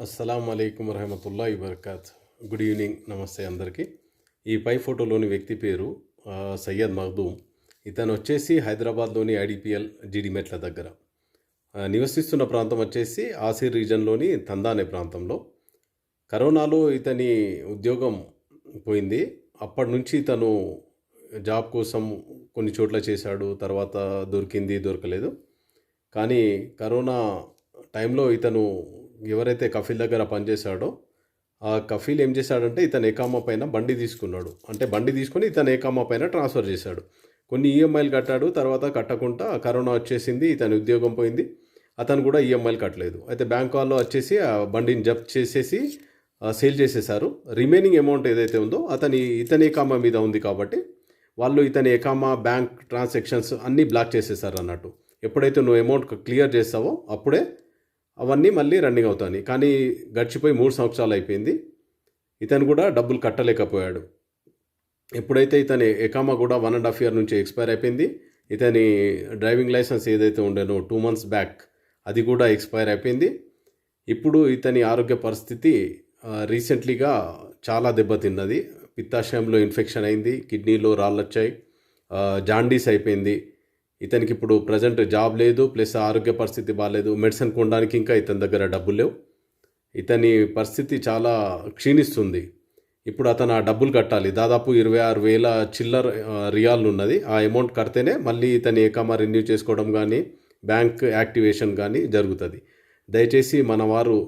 అస్సలం అయికం వరహమతుల్లా వబర్కాత్. Good evening నమస్తే అందరికీ. ఈ పై ఫోటోలోని వ్యక్తి పేరు సయ్యద్ మహదూమ్. ఇతను వచ్చేసి హైదరాబాద్లోని ఐడిపిఎల్ జీడి మెట్ల దగ్గర. నివసిస్తున్న ప్రాంతం వచ్చేసి ఆసిర్ రీజన్లోని తందానే ప్రాంతంలో. కరోనాలో ఇతని ఉద్యోగం పోయింది. అప్పటి నుంచి ఇతను జాబ్ కోసం కొన్ని చోట్ల చేశాడు తర్వాత దొరికింది దొరకలేదు. కానీ కరోనా టైంలో ఇతను ఎవరైతే కఫీల్ దగ్గర పనిచేశాడో ఆ కఫీల్ ఏం చేశాడంటే ఇతను ఏకామా పైన బండి తీసుకున్నాడు. అంటే బండి తీసుకొని ఇతను ఏకామా పైన ట్రాన్స్ఫర్ చేశాడు. కొన్ని ఈఎంఐలు కట్టాడు తర్వాత కట్టకుండా కరోనా వచ్చేసింది ఇతని ఉద్యోగం పోయింది. అతను కూడా ఈఎంఐలు కట్టలేదు. అయితే బ్యాంక్ వాళ్ళు వచ్చేసి ఆ బండిని జప్త్ చేసేసి సేల్ చేసేసారు రిమైనింగ్ అమౌంట్ ఏదైతే ఉందో అతని ఇతని ఏకామా మీద ఉంది కాబట్టి వాళ్ళు ఇతని ఏకామా బ్యాంక్ ట్రాన్సాక్షన్స్ అన్నీ బ్లాక్ చేసేసారు అన్నట్టు ఎప్పుడైతే నువ్వు అమౌంట్ క్లియర్ చేస్తావో అప్పుడే అవన్నీ మళ్ళీ రన్నింగ్ అవుతాయి. కానీ గడిచిపోయి మూడు సంవత్సరాలు అయిపోయింది. ఇతను కూడా డబ్బులు కట్టలేకపోయాడు. ఎప్పుడైతే ఇతని ఎకామా కూడా వన్ అండ్ హాఫ్ ఇయర్ నుంచి ఎక్స్పైర్ అయిపోయింది ఇతని డ్రైవింగ్ లైసెన్స్ ఏదైతే ఉండేనో టూ మంత్స్ బ్యాక్ అది కూడా ఎక్స్పైర్ అయిపోయింది. ఇప్పుడు ఇతని ఆరోగ్య పరిస్థితి రీసెంట్లీగా చాలా దెబ్బతిన్నది. పిత్తాశయంలో ఇన్ఫెక్షన్ అయింది కిడ్నీలో రాళ్ళు వచ్చాయి జాండీస్ అయిపోయింది. ఇతనికి ఇప్పుడు ప్రజెంట్ జాబ్ లేదు ప్లస్ ఆరోగ్య పరిస్థితి బాగాలేదు మెడిసిన్ కొనడానికి ఇంకా ఇతని దగ్గర డబ్బులు లేవు. ఇతని పరిస్థితి చాలా క్షీణిస్తుంది. ఇప్పుడు అతను ఆ డబ్బులు కట్టాలి. దాదాపు ఇరవై ఆరు వేల చిల్లర రియాల్ ఉన్నది. ఆ అమౌంట్ కడితేనే మళ్ళీ ఇతని ఏకామా రెన్యూ చేసుకోవడం కానీ బ్యాంక్ యాక్టివేషన్ కానీ జరుగుతుంది. దయచేసి మన వారు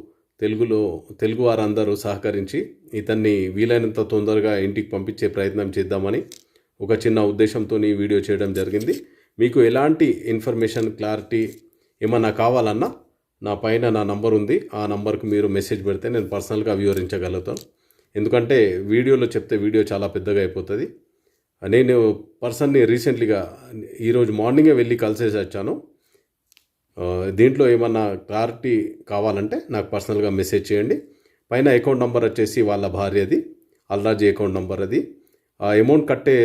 తెలుగులో తెలుగు వారందరూ సహకరించి ఇతన్ని వీలైనంత తొందరగా ఇంటికి పంపించే ప్రయత్నం చేద్దామని ఒక చిన్న ఉద్దేశంతో ఈ వీడియో చేయడం జరిగింది. మీకు ఎలాంటి ఇన్ఫర్మేషన్ క్లారిటీ ఏమన్నా కావాలన్నా నా పైన నా నంబర్ ఉంది. ఆ నంబర్కి మీరు మెసేజ్ పెడితే నేను పర్సనల్గా వివరించగలుగుతాను. ఎందుకంటే వీడియోలో చెప్తే వీడియో చాలా పెద్దగా అయిపోతుంది. నేను పర్సన్ని రీసెంట్లీగా ఈరోజు మార్నింగే వెళ్ళి కలిసేసి వచ్చాను. దీంట్లో ఏమన్నా క్లారిటీ కావాలంటే నాకు పర్సనల్గా మెసేజ్ చేయండి. పైన అకౌంట్ నెంబర్ వచ్చేసి వాళ్ళ భార్యది అల్రాజీ అకౌంట్ నెంబర్ అది. ఆ అమౌంట్ కట్టే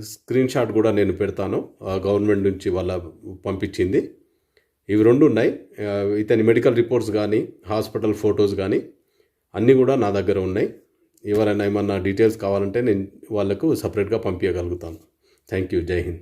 స్క్రీన్ షాట్ కూడా నేను పెడతాను. ఆ గవర్నమెంట్ నుంచి వాళ్ళ పంపించింది. ఇవి రెండు ఉన్నాయి. ఇతని మెడికల్ రిపోర్ట్స్ కానీ హాస్పిటల్ ఫొటోస్ కానీ అన్నీ కూడా నా దగ్గర ఉన్నాయి. ఎవరైనా ఏమన్నా డీటెయిల్స్ కావాలంటే నేను వాళ్ళకు సపరేట్గా పంపించగలుగుతాను. Thank you. జై హింద్.